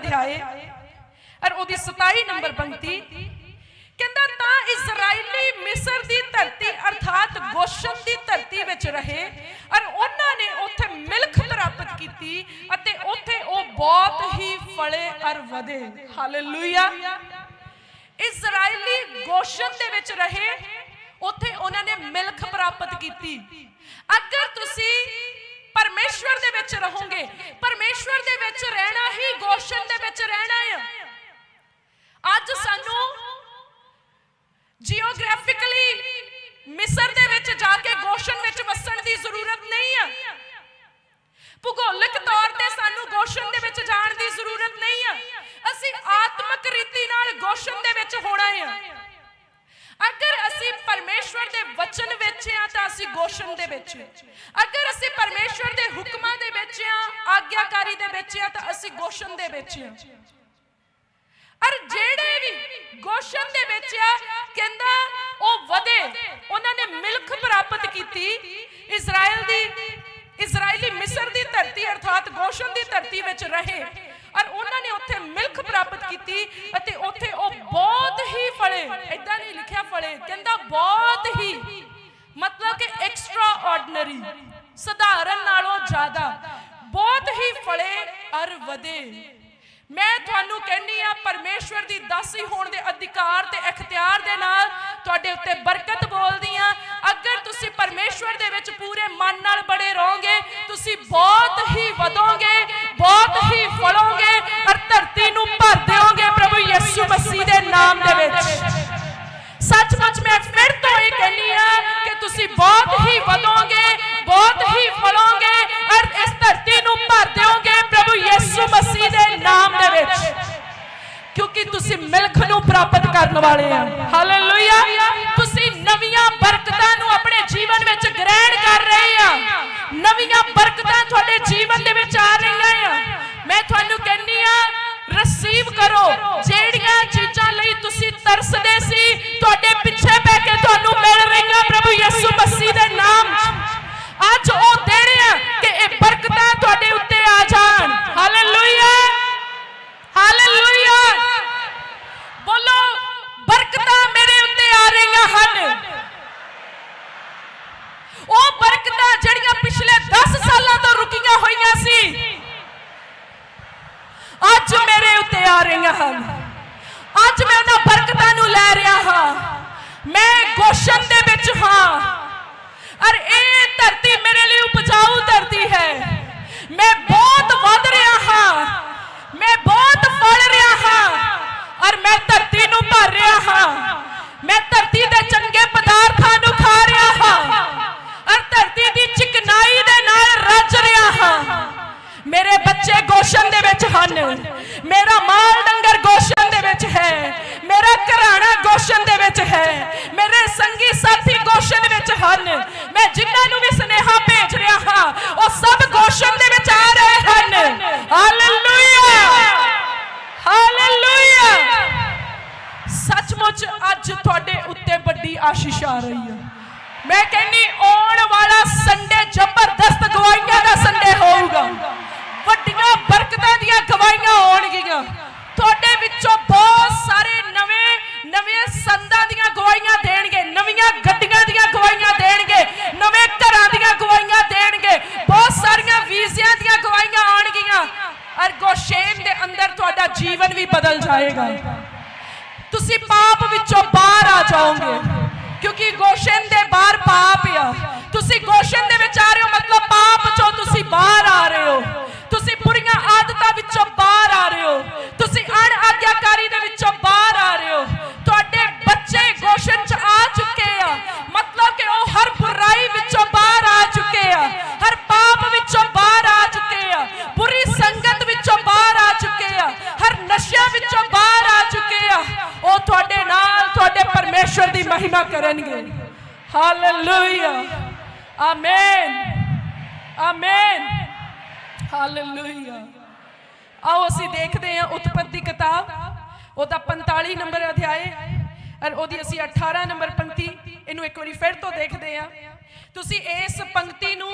ਅਧਿਆਏ ਔਰ ਉਹਦੀ 27 ਨੰਬਰ ਪੰਕਤੀ ਕਹਿੰਦਾ, ਤਾਂ ਇਜ਼ਰਾਈਲੀ ਮਿਸਰ ਦੀ ਧਰਤੀ ਅਰਥਾਤ ਗੋਸ਼ਨ ਦੀ ਧਰਤੀ ਵਿੱਚ ਰਹੇ ਔਰ ਉਹਨਾਂ ਨੇ ਉੱਥੇ ਮਿਲਖ ਪ੍ਰਾਪਤ ਕੀਤੀ ਅਤੇ ਉੱਥੇ ਉਹ ਬਹੁਤ ਹੀ ਫਲੇ ਔਰ ਵਧੇ। ਹਾਲੇਲੂਇਆ। ਇਜ਼ਰਾਈਲੀ ਗੋਸ਼ਨ ਦੇ ਵਿੱਚ ਰਹੇ, ਉੱਥੇ ਉਹਨਾਂ ਨੇ ਮਿਲਖ ਪ੍ਰਾਪਤ ਕੀਤੀ। ਅਗਰ ਤੁਸੀਂ ਪਰਮੇਸ਼ਵਰ ਦੇ ਵਿੱਚ ਰਹੋਗੇ ਪਰਮੇਸ਼ਵਰ ਦੇ ਵਿੱਚ ਰਹਿਣਾ ਹੀ ਗੋਸ਼ਨ ਦੇ ਵਿੱਚ ਰਹਿਣਾ ਹੈ ਅੱਜ ਸਾਨੂੰ ਜੀਓਗ੍ਰਾਫਿਕਲੀ ਮਿਸਰ ਦੇ ਵਿੱਚ ਜਾ ਕੇ ਗੋਸ਼ਨ ਵਿੱਚ ਵਸਣ ਦੀ ਜ਼ਰੂਰਤ ਨਹੀਂ ਹੈ ਭੂਗੋਲਿਕ ਤੌਰ ਤੇ ਸਾਨੂੰ ਗੋਸ਼ਨ ਦੇ ਵਿੱਚ ਜਾਣ ਦੀ ਜ਼ਰੂਰਤ ਨਹੀਂ ਹੈ ਅਸੀਂ ਆਤਮਿਕ ਰੀਤੀ ਨਾਲ ਗੋਸ਼ਨ ਦੇ ਵਿੱਚ ਹੋਣਾ ਹੈ ਅਗਰ ਅਸੀਂ ਪਰਮੇਸ਼ਵਰ ਦੇ ਵਚਨ ਵਿੱਚ ਗੋਸ਼ਨ ਦੇ ਵਿੱਚ। ਅਗਰ ਅਸੀਂ ਪਰਮੇਸ਼ਵਰ ਦੇ ਹੁਕਮਾਂ ਦੇ ਵਿੱਚ ਆ, ਆਗਿਆਕਾਰੀ ਦੇ ਵਿੱਚ ਆ, ਤਾਂ ਅਸੀਂ ਗੋਸ਼ਨ ਦੇ ਵਿੱਚ ਆ। ਅਰ ਜਿਹੜੇ ਵੀ ਗੋਸ਼ਨ ਦੇ ਵਿੱਚ ਆ, ਕਹਿੰਦਾ ਉਹ ਵਧੇ। ਉਹਨਾਂ ਨੇ ਮਿਲਖ ਪ੍ਰਾਪਤ ਕੀਤੀ। ਇਜ਼ਰਾਈਲ ਦੀ ਇਜ਼ਰਾਈਲੀ ਮਿਸਰ ਦੀ ਧਰਤੀ ਅਰਥਾਤ ਗੋਸ਼ਨ ਦੀ ਧਰਤੀ ਵਿੱਚ ਰਹੇ। ਔਰ ਉਹਨਾਂ ਨੇ ਉੱਥੇ ਮਿਲਖ ਪ੍ਰਾਪਤ ਕੀਤੀ ਅਤੇ ਉੱਥੇ ਉਹ ਬਹੁਤ ਹੀ ਫਲੇ। ਇਦਾਂ ਨਹੀਂ ਲਿਖਿਆ ਫਲੇ। ਕਹਿੰਦਾ ਬਹੁਤ ਹੀ। ਮਤਲਬ ਕਿ ਐਕਸਟਰਾ ਆਰਡੀਨਰੀ ਸਧਾਰਨ ਨਾਲੋਂ ਜ਼ਿਆਦਾ, ਬਹੁਤ ਹੀ ਫਲੇ ਔਰ ਵਧੇ। ਮੈਂ ਤੁਹਾਨੂੰ ਕਹਿੰਨੀ ਆ ਪਰਮੇਸ਼ਵਰ ਦੀ ਦਾਸੀ ਹੋਣ ਦੇ ਅਧਿਕਾਰ ਤੇ ਇਖਤਿਆਰ ਦੇ ਨਾਲ ਤੁਹਾਡੇ ਉੱਤੇ ਬਰਕਤ ਬੋਲਦੀ ਆ ਅਗਰ ਤੁਸੀਂ ਪਰਮੇਸ਼ਵਰ ਦੇ ਵਿੱਚ ਪੂਰੇ ਮਨ ਨਾਲ ਬੜੇ ਰਹੋਗੇ, ਤੁਸੀਂ ਬਹੁਤ ਹੀ ਵਧੋਗੇ, ਬਹੁਤ ਹੀ ਫਲੋਗੇ ਔਰ ਧਰਤੀ ਨੂੰ ਭਰ ਦਿਓਗੇ ਪ੍ਰਭੂ ਯਿਸੂ ਮਸੀਹ ਦੇ ਨਾਮ ਦੇ ਵਿੱਚ। ਸੱਚਮੁੱਚ ਮੈਂ ਫਿਰ ਤੋਂ ਇਹ ਕਹਿੰਨੀ ਆ ਕਿ ਤੁਸੀਂ ਬਹੁਤ ਹੀ ਵਧੋਗੇ, ਬਹੁਤ ਹੀ ਫਲੋਗੇ ਔਰ ਇਸ ਧਰਤੀ ਨੂੰ ਭਰ ਦਿਓਗੇ ਪ੍ਰਭੂ ਯਿਸੂ ਮਸੀਹ ਦੇ ਨਾਮ ਦੇ ਵਿੱਚ। ਕਿਉਂਕਿ ਤੁਸੀਂ ਮਿਲਖ ਨੂੰ ਪ੍ਰਾਪਤ ਕਰਨ ਵਾਲੇ ਆ। ਹਾਲੇਲੂਇਆ ਤੁਸੀਂ ਨਵੀਆਂ ਬਰਕਤਾਂ ਨੂੰ ਆਪਣੇ ਜੀਵਨ ਵਿੱਚ ਗ੍ਰਹਿਣ ਕਰ ਰਹੇ ਆ। ਨਵੀਆਂ ਬਰਕਤਾਂ ਤੁਹਾਡੇ ਜੀਵਨ ਦੇ ਵਿੱਚ ਆ ਰਹੀਆਂ ਆ। ਮੈਂ ਤੁਹਾਨੂੰ ਕਹਿੰਨੀ ਆ ਰਸੀਵ ਕਰੋ। ਜਿਹੜੀਆਂ ਚੀਜ਼ਾਂ ਲਈ ਤੁਸੀਂ ਤਰਸਦੇ ਸੀ, ਤੁਹਾਡੇ ਪਿੱਛੇ ਪੈ ਕੇ ਤੁਹਾਨੂੰ ਮਿਲ ਰਹੀਆਂ ਪ੍ਰਭੂ ਯਿਸੂ ਮਸੀਹ ਦੇ ਨਾਮ। ਅੱਜ ਉਹ ਦਿਨ ਆ ਕਿ ਇਹ ਬਰਕਤਾਂ ਤੁਹਾਡੇ ਉੱਤੇ ਆ ਜਾਣ। ਹਾਲੇਲੂਇਆ ਹਾਲੇਲੂਇਆ ਬੋਲੋ, ਬਰਕਤਾਂ ਮੇਰੇ ਉੱਤੇ ਆ ਰਹੀਆਂ ਹਨ। ਉਹ ਬਰਕਤਾਂ ਜਿਹੜੀਆਂ ਪਿਛਲੇ 10 ਸਾਲਾਂ ਤੋਂ ਰੁਕੀਆਂ ਹੋਈਆਂ ਸੀ, ਅੱਜ ਮੇਰੇ ਉੱਤੇ ਆ ਰਹੀਆਂ ਹਨ। ਅੱਜ ਮੈਂ ਉਹਨਾਂ ਬਰਕਤਾਂ ਨੂੰ ਲੈ ਰਿਹਾ ਹਾਂ। ਮੈਂ ਗੋਸ਼ਨ ਦੇ ਵਿੱਚ ਹਾਂ। ਔਰ ਇਹ ਧਰਤੀ ਮੇਰੇ ਲਈ ਉਪਜਾਊ ਧਰਤੀ ਹੈ। ਮੈਂ ਬਹੁਤ ਵਧ ਰਿਹਾ ਹਾਂ। ਮੈਂ ਬਹੁਤ ਫਲ ਰਿਹਾ ਹਾਂ। ਔਰ ਮੈਂ ਧਰਤੀ ਨੂੰ ਭਰ ਰਿਹਾ ਹਾਂ। ਮੈਂ ਧਰਤੀ ਦੇ ਚੰਗੇ ਪਦਾਰਥਾਂ ਨੂੰ ਖਾ ਰਿਹਾ ਹਾਂ। ਔਰ ਧਰਤੀ ਦੀ ਚਿਕਨਾਈ ਦੇ ਨਾਲ ਰੱਜ ਰਿਹਾ ਹਾਂ। ਮੇਰੇ ਬੱਚੇ ਗੋਸ਼ਨ ਦੇ ਵਿੱਚ ਹਨ। ਮੇਰਾ ਮਾਲ ਡੰਗਰ ਗੋਸ਼ਨ ਦੇ ਵਿੱਚ ਹੈ। ਮੇਰਾ ਘਰਾਣਾ ਗੋਸ਼ਨ ਦੇ ਵਿੱਚ ਹੈ। ਮੇਰੇ ਸੰਗੀ ਸਾਥੀ ਗੋਸ਼ਨ ਵਿੱਚ ਹਨ। ਮੈਂ ਜਿਨ੍ਹਾਂ ਨੂੰ ਵੀ ਸਨੇਹਾ ਭੇਜ ਰਿਹਾ ਹਾਂ, ਉਹ ਸਭ ਗੋਸ਼ਨ ਦੇ ਵਿੱਚ ਆ ਰਹੇ ਹਨ। ਹਾਲੇਲੂਇਆ ਹਾਲੇਲੂਇਆ ਸੱਚਮੁੱਚ ਅੱਜ ਤੁਹਾਡੇ ਉੱਤੇ ਵੱਡੀ ਆਸ਼ੀਸ਼ ਆ ਰਹੀ ਹੈ। ਵੀ ਤੁਸੀਂ ਪਾਪ ਵਿੱਚੋਂ ਬਾਹਰ ਆ ਜਾਓਗੇ, ਕਿਉਂਕਿ ਗੋਸ਼ਨ ਦੇ ਬਾਹਰ ਪਾਪ ਆ। ਤੁਸੀਂ ਗੋਸ਼ਨ ਹਾਲੇਲੂਇਆ ਆਮੇਨ ਆਮੇਨ ਹਾਲੇਲੂਇਆ ਆਓ ਅਸੀਂ ਦੇਖਦੇ ਹਾਂ ਉਤਪਤੀ ਕਿਤਾਬ, ਉਹਦਾ 45 ਨੰਬਰ ਅਧਿਆਏ ਔਰ ਉਹਦੀ ਅਸੀਂ 18 ਨੰਬਰ ਪੰਕਤੀ, ਇਹਨੂੰ ਇੱਕ ਵਾਰੀ ਫਿਰ ਤੋਂ ਦੇਖਦੇ ਹਾਂ। ਤੁਸੀਂ ਇਸ ਪੰਕਤੀ ਨੂੰ,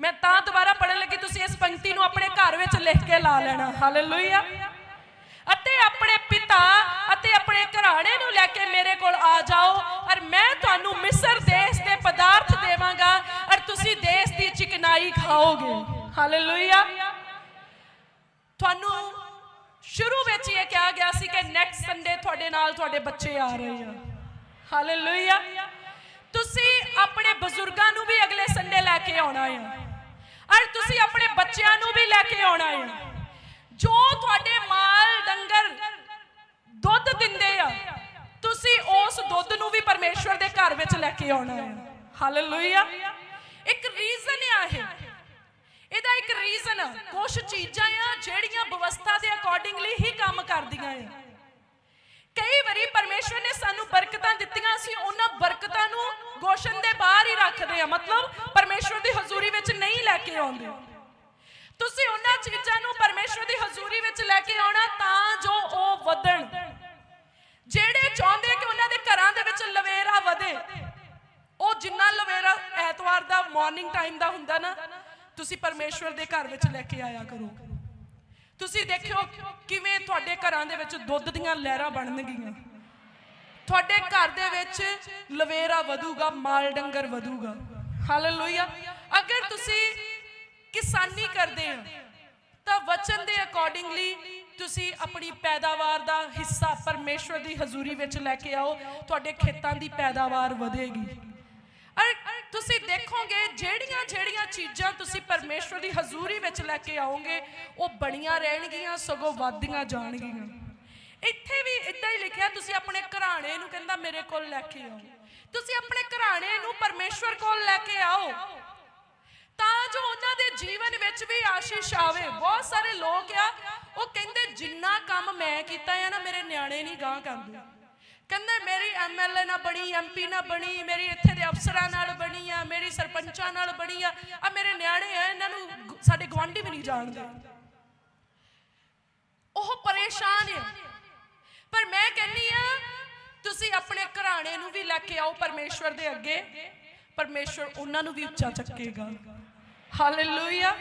ਮੈਂ ਤਾਂ ਦੁਬਾਰਾ ਪੜਨ ਲੱਗੀ, ਤੁਸੀਂ ਇਸ ਪੰਕਤੀ ਨੂੰ ਆਪਣੇ ਘਰ ਵਿੱਚ ਲਿਖ ਕੇ ਲਾ ਲੈਣਾ। ਹਾਲੇਲੂਇਆ ਅਤੇ ਆਪਣੇ ਪਿਤਾ ਅਤੇ ਆਪਣੇ ਘਰਾਣੇ ਨੂੰ ਲੈ ਕੇ ਮੇਰੇ ਕੋਲ ਆ ਜਾਓ, ਔਰ ਮੈਂ ਚਿਕਨਾਈ ਹਾਲੇਲੂਇਆ ਤੁਹਾਨੂੰ ਸ਼ੁਰੂ ਵਿੱਚ ਇਹ ਕਿਹਾ ਗਿਆ ਸੀ ਕਿ ਨੈਕਸਟ ਸੰਡੇ ਤੁਹਾਡੇ ਨਾਲ ਤੁਹਾਡੇ ਬੱਚੇ ਆ ਰਹੇ ਆ। ਹਾਲੇਲੂਇਆ ਤੁਸੀਂ ਆਪਣੇ ਬਜ਼ੁਰਗਾਂ ਨੂੰ ਵੀ ਅਗਲੇ ਸੰਡੇ ਲੈ ਕੇ ਆਉਣਾ ਆ। ਔਰ ਤੁਸੀਂ ਆਪਣੇ ਬੱਚਿਆਂ ਨੂੰ ਵੀ ਲੈ ਕੇ ਆਉਣਾ ਆ। ਜੋ ਤੁਹਾਡੇ ਮਾਲ ਡੰਗਰ ਦੁੱਧ ਦਿੰਦੇ ਆ, ਤੁਸੀਂ ਉਸ ਦੁੱਧ ਨੂੰ ਵੀ ਪਰਮੇਸ਼ਵਰ ਦੇ ਘਰ ਵਿੱਚ ਲੈ ਕੇ ਆਉਣਾ ਹੈ ਹਾਲੇਲੂਇਆ ਇੱਕ ਰੀਜ਼ਨ ਆ ਇਹ। ਇਹਦਾ ਇੱਕ ਰੀਜ਼ਨ ਆ ਕੁਝ ਚੀਜ਼ਾਂ ਆ ਜਿਹੜੀਆਂ ਵਿਵਸਥਾ ਦੇ ਅਕੋਰਡਿੰਗਲੀ ਹੀ ਕੰਮ ਕਰਦੀਆਂ ਆ ਕਈ ਵਾਰੀ ਪਰਮੇਸ਼ਵਰ ਨੇ ਸਾਨੂੰ ਬਰਕਤਾਂ ਦਿੱਤੀਆਂ ਸੀ, ਉਹਨਾਂ ਬਰਕਤਾਂ ਨੂੰ ਗੋਸ਼ਨ ਦੇ ਬਾਹਰ ਹੀ ਰੱਖਦੇ ਆ। ਮਤਲਬ ਪਰਮੇਸ਼ਵਰ ਦੀ ਹਜ਼ੂਰੀ ਵਿੱਚ ਨਹੀਂ ਲੈ ਕੇ ਆਉਂਦੇ। ਤੁਸੀਂ ਉਹਨਾਂ ਚੀਜ਼ਾਂ ਨੂੰ ਪਰਮੇਸ਼ਵਰ ਦੀ ਹਜ਼ੂਰੀ ਵਿੱਚ ਲੈ ਕੇ ਆਉਣਾ ਤਾਂ ਜੋ ਉਹ ਵਧਣ। ਜਿਹੜੇ ਚਾਹੁੰਦੇ ਕਿ ਉਹਨਾਂ ਦੇ ਘਰਾਂ ਦੇ ਵਿੱਚ ਲਵੇਰਾ ਵਧੇ, ਉਹ ਜਿੰਨਾ ਲਵੇਰਾ ਐਤਵਾਰ ਦਾ ਮਾਰਨਿੰਗ ਟਾਈਮ ਦਾ ਹੁੰਦਾ ਨਾ ਤੁਸੀਂ ਪਰਮੇਸ਼ਵਰ ਦੇ ਘਰ ਵਿੱਚ ਲੈ ਕੇ ਆਇਆ ਕਰੋ। ਤੁਸੀਂ ਦੇਖਿਓ ਕਿਵੇਂ ਤੁਹਾਡੇ ਘਰਾਂ ਦੇ ਵਿੱਚ ਦੁੱਧ ਦੀਆਂ ਲਹਿਰਾਂ ਬਣਨਗੀਆਂ। ਤੁਹਾਡੇ ਘਰ ਦੇ ਵਿੱਚ ਲਵੇਰਾ ਵਧੂਗਾ, ਮਾਲ ਡੰਗਰ ਵਧੂਗਾ। ਹਾਲੇਲੂਇਆ ਅਗਰ ਤੁਸੀਂ ਕਿਸਾਨੀ ਕਰਦੇ ਆ, ਤਾਂ ਵਚਨ ਦੇ ਅਕੋਰਡਿੰਗਲੀ ਤੁਸੀਂ ਆਪਣੀ ਪੈਦਾਵਾਰ ਦਾ ਹਿੱਸਾ ਪਰਮੇਸ਼ਵਰ ਦੀ ਹਜ਼ੂਰੀ ਵਿੱਚ ਲੈ ਕੇ ਆਓ। ਤੁਹਾਡੇ ਖੇਤਾਂ ਦੀ ਪੈਦਾਵਾਰ ਵਧੇਗੀ। ਔਰ ਤੁਸੀਂ ਦੇਖੋਗੇ, ਜਿਹੜੀਆਂ ਜਿਹੜੀਆਂ ਚੀਜ਼ਾਂ ਤੁਸੀਂ ਪਰਮੇਸ਼ਵਰ ਦੀ ਹਜ਼ੂਰੀ ਵਿੱਚ ਲੈ ਕੇ ਆਓਗੇ, ਉਹ ਬਣੀਆਂ ਰਹਿਣਗੀਆਂ, ਸਗੋਂ ਵੱਧਦੀਆਂ ਜਾਣਗੀਆਂ। ਇੱਥੇ ਵੀ ਇਦਾਂ ਹੀ ਲਿਖਿਆ, ਤੁਸੀਂ ਆਪਣੇ ਘਰਾਣੇ ਨੂੰ ਕਹਿੰਦਾ, ਮੇਰੇ ਕੋਲ ਲੈ ਕੇ ਆਓ। ਤੁਸੀਂ ਆਪਣੇ ਘਰਾਣੇ ਨੂੰ ਪਰਮੇਸ਼ਵਰ ਕੋਲ ਲੈ ਕੇ ਆਓ। ਤਾਂ ਜੋ ਉਹਨਾਂ ਦੇ ਜੀਵਨ ਵਿੱਚ ਵੀ ਆਸ਼ੀਸ਼ ਆਵੇ। ਬਹੁਤ ਸਾਰੇ ਲੋਕ ਆ, ਉਹ ਕਹਿੰਦੇ, ਜਿੰਨਾ ਕੰਮ ਮੈਂ ਕੀਤਾ ਆ ਨਾ, ਮੇਰੇ ਨਿਆਣੇ ਨਹੀਂ ਗਾਂ ਕਰਦੇ। ਕਹਿੰਦੇ ਮੇਰੀ ਐਮਐਲਏ ਨਾ ਬਣੀ ਐਮਪੀ ਨਾ ਬਣੀ, ਮੇਰੀ ਇੱਥੇ ਦੇ ਅਫਸਰਾਂ ਨਾਲ ਬਣੀ ਆ, ਮੇਰੀ ਸਰਪੰਚਾਂ ਨਾਲ ਬਣੀ ਆ। ਆ ਮੇਰੇ ਨਿਆਣੇ ਆ, ਇਹਨਾਂ ਨੂੰ ਸਾਡੇ ਗਵਾਂਢੀ ਵੀ ਨਹੀਂ ਜਾਣਦੇ। ਉਹ ਪਰੇਸ਼ਾਨ ਆ। ਪਰ ਮੈਂ ਕਹਿੰਨੀ ਆ, ਤੁਸੀਂ ਆਪਣੇ ਘਰਾਣੇ ਨੂੰ ਵੀ ਲੈ ਕੇ ਆਓ ਪਰਮੇਸ਼ਵਰ ਦੇ ਅੱਗੇ। ਪਰਮੇਸ਼ਵਰ ਉਹਨਾਂ ਨੂੰ ਵੀ ਉੱਚਾ ਚੱਕੇਗਾ। ਹਾਲੇਲੂਇਆ।